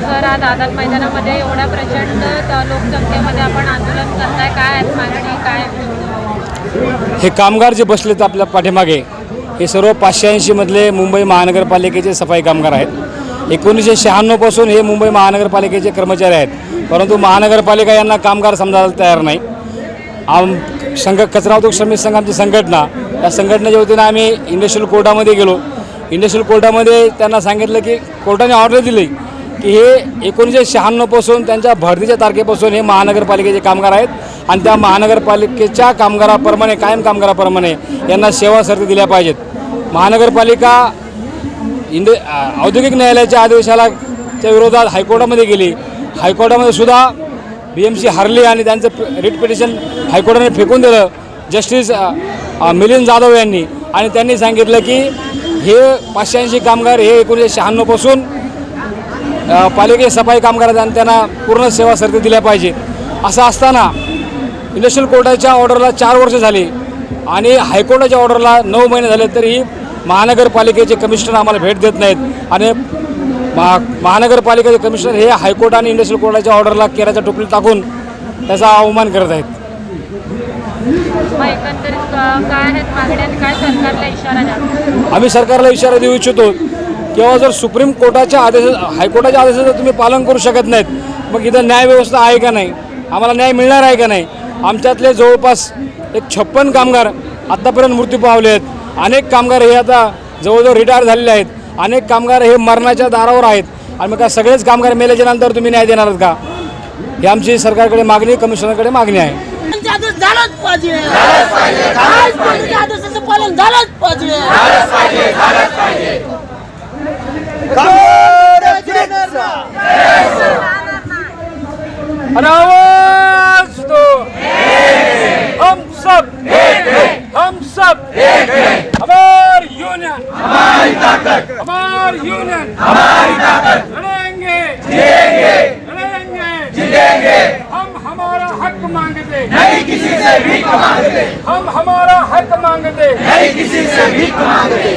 Sir आज आझाद मैदानामध्ये एवढ्या प्रचंड लोकसंख्येमध्ये आपण आंदोलन करताय. काय आहेत मागणी काय हे कामगार जे बसलेत आपल्या पाठीमागे हे सर्व पाचशे ऐंशीमधले मुंबई महानगरपालिकेचे सफाई कामगार आहेत. एकोणीसशे शहाण्णवपासून हे मुंबई महानगरपालिकेचे कर्मचारी आहेत. परंतु महानगरपालिका यांना कामगार समजायला तयार नाही. आम संघ कचरा उद्योग श्रमिक संघांची संघटना या संघटनेच्या वतीनं आम्ही इंडस्ट्रियल कोर्टामध्ये गेलो. इंडस्ट्रियल कोर्टामध्ये त्यांना सांगितलं की कोर्टाने ऑर्डर दिली. की हे एकोणीसशे शहाण्णवपासून त्यांच्या भरतीच्या तारखेपासून हे महानगरपालिकेचे कामगार आहेत. आणि त्या महानगरपालिकेच्या कामगाराप्रमाणे कायम कामगाराप्रमाणे यांना सेवा सर्ती दिल्या पाहिजेत. महानगरपालिका इंड औद्योगिक न्यायालयाच्या आदेशाला च्या विरोधात हायकोर्टामध्ये गेली. हायकोर्टामध्ये सुद्धा बी एम सी हरली आणि त्यांचं रिट पिटिशन हायकोर्टाने फेकून दिलं. जस्टिस मिलिंद जाधव यांनी. आणि त्यांनी सांगितलं की हे पाचशे ऐंशी कामगार हे एकोणीसशे शहाण्णवपासून पालिके सफाई कामगार आणि त्यांना पूर्ण सेवा सर्ती दिल्या पाहिजे. असं असताना इंडस्ट्रियल कोर्टाच्या ऑर्डरला चार वर्ष झाली आणि हायकोर्टाच्या ऑर्डरला नऊ महिने झाले तरीही महानगरपालिकेचे कमिशनर आम्हाला भेट देत नाहीत. आणि महा महानगरपालिकेचे कमिशनर हे हायकोर्ट आणि इंडस्ट्रियल कोर्टाच्या ऑर्डरला केराच्या टोपली टाकून त्याचा अवमान करत आहेत. आम्ही सरकारला इशारा देऊ इच्छितो. किंवा जर सुप्रीम कोर्टाच्या आदेश हायकोर्टाच्या आदेशाचं तुम्ही पालन करू शकत नाहीत. मग इथं न्यायव्यवस्था आहे का नाही? आम्हाला न्याय मिळणार आहे का नाही? आमच्यातले जवळपास एक छप्पन कामगार आत्तापर्यंत मृत्यू पावले आहेत. अनेक कामगार हे आता जवळजवळ रिटायर झालेले आहेत. अनेक कामगार हे मरणाच्या दारावर आहेत. आणि मग काय सगळेच कामगार मेल्याच्या नंतर तुम्ही न्याय देणार का? ही आमची सरकारकडे मागणी कमिशनरकडे मागणी आहे. पाहिजे. पालन झालंच पाहिजे. अरे आवाज दो हम सब। एक हम सब। एक हमार यूनियन हमारी ताकत हमार यूनियन हमारी ताकत लड़ेंगे। जीतेंगे लड़ेंगे। जीतेंगे हम हमारा हक मांगते। नहीं किसी से भी मांगते हम हमारा हक मांगते नहीं किसी से भी मांगते।